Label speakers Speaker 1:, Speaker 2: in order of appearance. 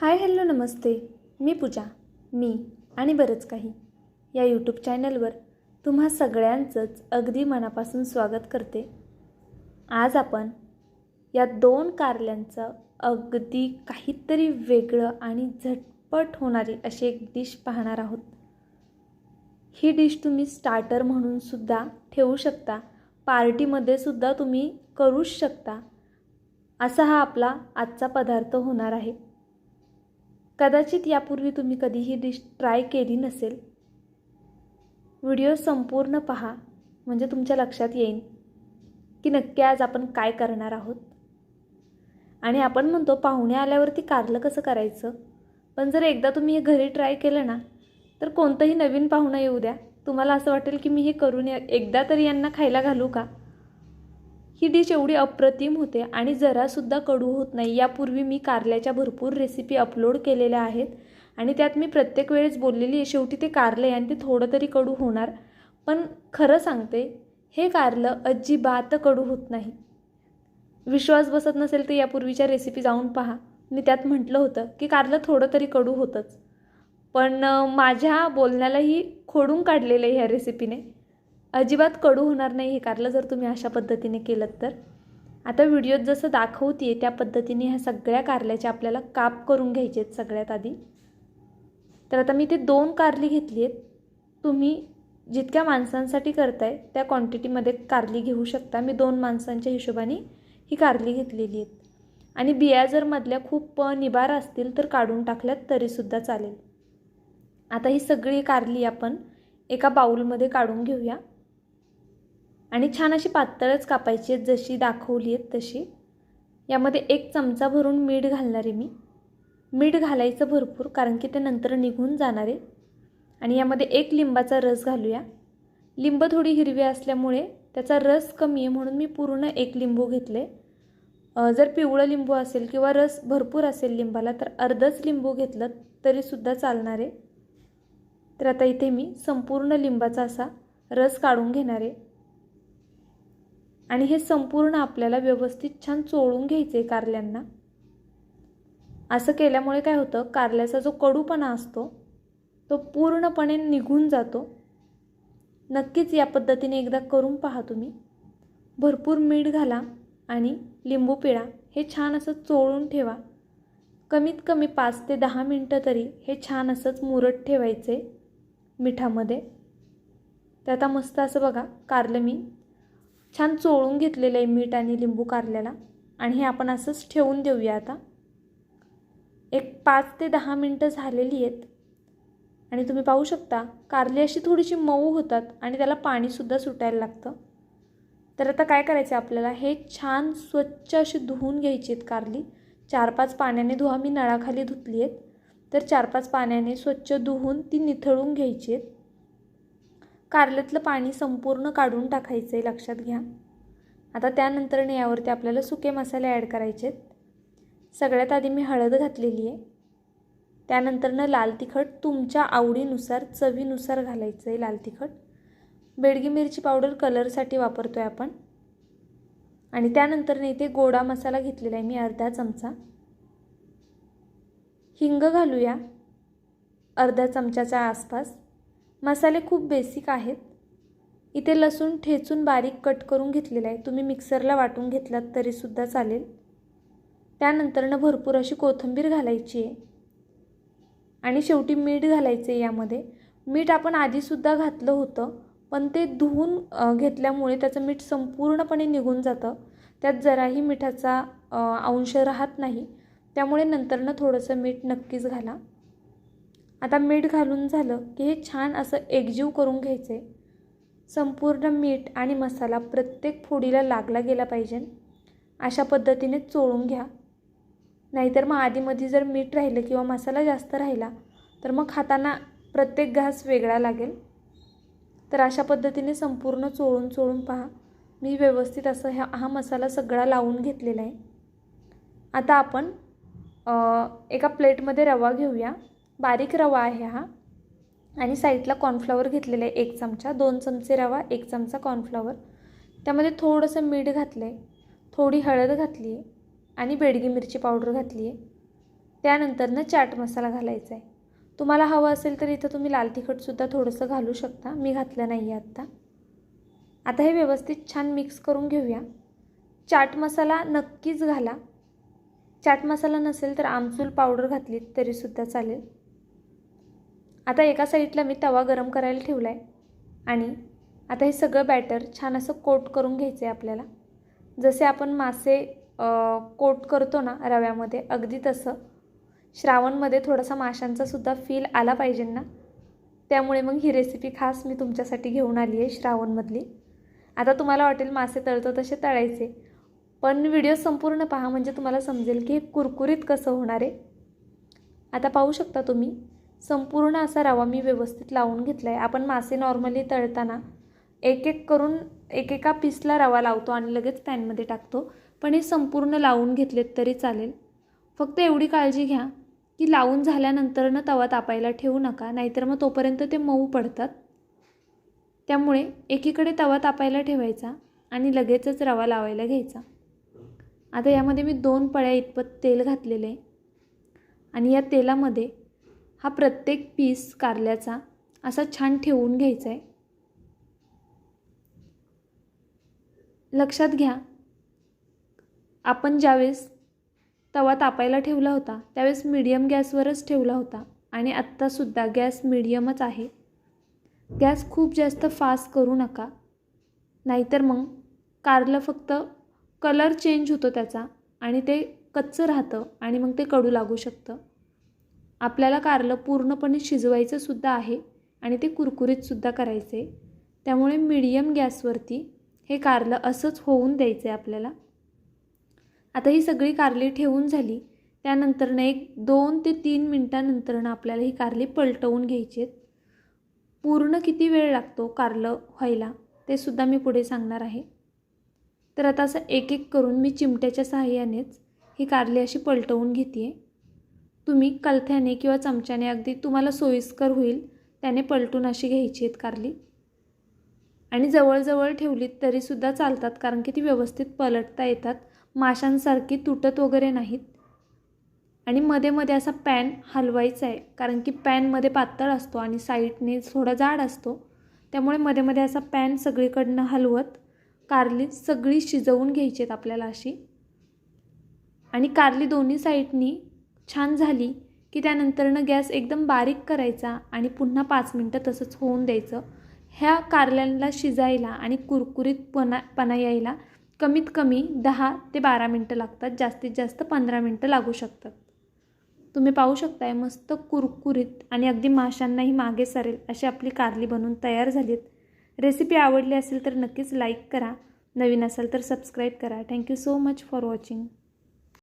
Speaker 1: Hi hello नमस्ते. मी पूजा मी आणि बरंच काही. या यूट्यूब चॅनलवर तुम्हा सगळ्यांचंच अगदी मनापासून स्वागत करते. आज आपण या दोन कारल्यांचं अगदी काहीतरी वेगळं आणि झटपट होणारी अशी एक डिश पाहणार आहोत. ही डिश तुम्ही स्टार्टर म्हणून सुद्धा ठेवू शकता. पार्टीमध्ये सुद्धा तुम्ही करूच शकता. असा हा आपला आजचा पदार्थ होणार आहे. कदाचित यापूर्वी तुम्ही कधी ही डिश ट्राय केली नसेल. व्हिडिओ संपूर्ण पहा म्हणजे तुमच्या लक्षात येईल की नक्की आज आपण काय करणार आहोत. आणि आपण म्हणतो पाहुणे आल्यावरती कारलं कसं करायचं? पण जर एकदा तुम्ही हे घरी ट्राय केलं ना तर कोणतंही नवीन पाहुणं येऊ द्या. तुम्हाला असं वाटेल की मी हे करून एकदा तरी यांना खायला घालू का? ही डिश एवढी अप्रतिम होते आणि जरासुद्धा कडू होत नाही. यापूर्वी मी कारल्याच्या भरपूर रेसिपी अपलोड केलेल्या आहेत आणि त्यात मी प्रत्येक वेळेस बोललेली आहे शेवटी ते कारलं आहे आणि ते थोडं तरी कडू होणार. पण खरं सांगते हे कारलं अजिबात कडू होत नाही. विश्वास बसत नसेल तर यापूर्वीच्या रेसिपी जाऊन पहा. मी त्यात म्हटलं होतं की कारलं थोडं तरी कडू होतंच. पण माझ्या बोलण्यालाही खोडून काढलेलं आहे ह्या रेसिपीने अजिबात कडू होणार नाही हे कारलं जर तुम्ही अशा पद्धतीने केलं तर. आता व्हिडिओत जसं दाखवते त्या पद्धतीने ह्या सगळ्या कारल्याचे आपल्याला काप करून घ्यायचे आहेत सगळ्यात आधी. तर आता मी ते दोन कारली घेतली आहेत तुम्ही जितक्या माणसांसाठी करताय त्या क्वांटिटीमध्ये कारली घेऊ शकता. मी दोन माणसांच्या हिशोबाने ही कारली घेतलेली आहेत आणि बिया जर मधल्या खूप निबार असतील तर काढून टाकल्यात तरीसुद्धा चालेल. आता ही सगळी कारली आपण एका बाऊलमध्ये काढून घेऊया. आणि छान अशी पातळच कापायची आहेत जशी दाखवली आहेत तशी. यामध्ये एक चमचा भरून मीठ घालणार आहे मी. मीठ घालायचं भरपूर कारण की ते नंतर निघून जाणार आहे. आणि यामध्ये एक लिंबाचा रस घालूया. लिंब थोडी हिरवी असल्यामुळे त्याचा रस कमी आहे म्हणून मी पूर्ण एक लिंबू घेतले जर पिवळं लिंबू असेल किंवा रस भरपूर असेल लिंबाला तर अर्धच लिंबू घेतलं तरीसुद्धा चालणार आहे. तर आता इथे मी संपूर्ण लिंबाचा असा रस काढून घेणार आहे. आणि हे संपूर्ण आपल्याला व्यवस्थित छान चोळून घ्यायचे कारल्यांना. असं केल्यामुळे काय होतं कारल्याचा जो कडूपणा असतो तो पूर्णपणे निघून जातो. नक्कीच या पद्धतीने एकदा करून पहा तुम्ही. भरपूर मीठ घाला आणि लिंबू पिळा. हे छान असं चोळून ठेवा. कमीत कमी पाच ते दहा मिनटं तरी हे छान असंच मुरत ठेवायचे मिठामध्ये. तर आता मस्त असं बघा कारलं मी छान चोळून घेतलेलं आहे मीठ आणि लिंबू कारल्याला. आणि हे आपण असंच ठेवून देऊया आता. एक पाच ते दहा मिनटं झालेली आहेत. आणि तुम्ही पाहू शकता कारली अशी थोडीशी मऊ होतात आणि त्याला पाणीसुद्धा सुटायला लागतं. तर आता काय करायचं आहे आपल्याला? हे छान स्वच्छ अशी धुवून घ्यायची आहेत कारली. चार पाच पाण्याने धुवा मी नळाखाली धुतली आहेत. तर चार पाच पाण्याने स्वच्छ धुवून ती निथळून घ्यायची आहेत. कारल्यातलं पाणी संपूर्ण काढून टाकायचं आहे लक्षात घ्या. आता त्यानंतर यावरती आपल्याला सुके मसाले ॲड करायचे आहेत सगळ्यात आधी मी हळद घातलेली आहे. त्यानंतरनं लाल तिखट तुमच्या आवडीनुसार चवीनुसार घालायचं आहे लाल तिखट. बेडगी मिरची पावडर कलरसाठी वापरतो आहे आपण. आणि त्यानंतरनं इथे गोडा मसाला घेतलेला आहे मी अर्धा चमचा. हिंग घालूया. अर्ध्या चमच्याच्या आसपास. मसाले खूप बेसिक आहेत. इथे लसूण ठेचून बारीक कट करून घेतलेला आहे. तुम्ही मिक्सरला वाटून घेतलात तरीसुद्धा चालेल. त्यानंतरनं भरपूर अशी कोथिंबीर घालायची आहे. आणि शेवटी मीठ घालायचं आहे यामध्ये. मीठ आपण आधीसुद्धा घातलं होतं पण ते धुवून घेतल्यामुळे त्याचं मीठ संपूर्णपणे निघून जातं. त्यात जराही मिठाचा अंश राहत नाही. त्यामुळे नंतरनं थोडंसं मीठ नक्कीच घाला. आता मीठ घालून झालं की हे छान असं एकजीव करून घ्यायचं. आहे संपूर्ण मीठ आणि मसाला प्रत्येक फोडीला लागला गेला पाहिजे. अशा पद्धतीने चोळून घ्या. नाहीतर मग आधीमध्ये जर मीठ राहिलं किंवा मसाला जास्त राहिला तर मग खाताना प्रत्येक घास वेगळा लागेल. तर अशा पद्धतीने संपूर्ण चोळून चोळून पहा. मी व्यवस्थित असं ह्या हा मसाला सगळा लावून घेतलेला आहे. आता आपण एका प्लेटमध्ये रवा घेऊया. बारीक रवा आहे हा. आणि साईडला कॉर्नफ्लॉवर घेतलेलं आहे एक चमचा दोन चमचे रवा एक चमचा कॉर्नफ्लॉवर त्यामध्ये थोडंसं मीठ घातलं आहे थोडी हळद घातली आहे आणि बेडगी मिरची पावडर घातली आहे त्यानंतरनं चाट मसाला घालायचा आहे तुम्हाला हवं असेल तर इथं तुम्ही लाल तिखटसुद्धा थोडंसं घालू शकता. मी घातलं नाही आहे आत्ता. आता हे व्यवस्थित छान मिक्स करून घेऊया. चाट मसाला नक्कीच घाला. चाट मसाला नसेल तर आमचूल पावडर घातली तरीसुद्धा चालेल. आता एका साईडला मी तवा गरम करायला ठेवला आहे आणि आता हे सगळं बॅटर छान असं कोट करून घ्यायचं आहे आपल्याला. जसे आपण मासे कोट करतो ना रव्यामध्ये अगदी तसं. श्रावणमध्ये थोडासा माशांचासुद्धा फील आला पाहिजे ना. त्यामुळे मग ही रेसिपी खास मी तुमच्यासाठी घेऊन आली आहे श्रावणमधली. आता तुम्हाला वाटेल मासे तळतो तसे तळायचे. पण व्हिडिओ संपूर्ण पहा म्हणजे तुम्हाला समजेल की हे कुरकुरीत कसं होणार आहे. आता पाहू शकता तुम्ही. संपूर्ण असा रवा मी व्यवस्थित लावून घेतला आहे आपण मासे नॉर्मली तळताना एक एक करून एकेका पीसला रवा लावतो आणि लगेच पॅनमध्ये टाकतो. पण हे संपूर्ण लावून घेतलेत तरी चालेल. फक्त एवढी काळजी घ्या की लावून झाल्यानंतरनं तवा तापायला ठेवू नका नाहीतर मग तोपर्यंत ते मऊ पडतात. त्यामुळे एकीकडे तवा तापायला ठेवायचा आणि लगेचच रवा लावायला घ्यायचा. आता यामध्ये मी दोन पळ्या इतपत तेल घातलेलं आहे. आणि या तेलामध्ये हा प्रत्येक पीस कारल्याचा असा छान ठेवून घ्यायचा आहे लक्षात घ्या आपण ज्यावेळेस तवा तापायला ठेवला होता त्यावेळेस मीडियम गॅसवरच ठेवला होता आणि आत्तासुद्धा गॅस मीडियमच आहे. गॅस खूप जास्त फास्ट करू नका नाहीतर मग कारलं फक्त कलर चेंज होतो त्याचा आणि ते कच्चं राहतं आणि मग ते कडू लागू शकतं. आपल्याला कारलं पूर्णपणे शिजवायचं सुद्धा आहे आणि ते कुरकुरीतसुद्धा करायचं आहे त्यामुळे मिडियम गॅसवरती हे कारलं असंच होऊन द्यायचं आहे आपल्याला. आता ही सगळी कारली ठेवून झाली. त्यानंतरनं एक दोन ते तीन मिनटानंतरनं आपल्याला ही कारली पलटवून घ्यायची आहेत. पूर्ण किती वेळ लागतो कारलं व्हायला ते सुद्धा मी पुढे सांगणार आहे. तर आता असं एक एक करून मी चिमट्याच्या सहाय्यानेच ही कारली अशी पलटवून घेते आहे तुम्ही कलथ्याने किंवा चमच्याने अगदी तुम्हाला सोयीस्कर होईल त्याने पलटून अशी घ्यायची आहेत कारली. आणि जवळजवळ ठेवलीत तरीसुद्धा चालतात कारण की ती व्यवस्थित पलटता येतात. माशांसारखी तुटत वगैरे नाहीत. आणि मध्ये मध्ये असा पॅन हलवायचा आहे कारण की पॅनमध्ये पातळ असतो आणि साईडने थोडा जाड असतो. त्यामुळे मध्ये मध्ये असा पॅन सगळीकडनं हलवत कारली सगळी शिजवून घ्यायची आहेत आपल्याला अशी. आणि कारली दोन्ही साईडनी छान झाली की त्यानंतरनं गॅस एकदम बारीक करायचा आणि पुन्हा पाच मिनटं तसंच होऊन द्यायचं. ह्या कारल्यांना शिजायला आणि कुरकुरीत पणा यायला कमीत कमी दहा ते बारा मिनटं लागतात. जास्तीत जास्त पंधरा मिनटं लागू शकतात. तुम्ही पाहू शकताय मस्त कुरकुरीत आणि अगदी माशांनाही मागे सरेल अशी आपली कारली बनवून तयार झाली आहेत रेसिपी आवडली असेल तर नक्कीच लाईक करा. नवीन असेल तर सबस्क्राईब करा. Thank you so much for watching.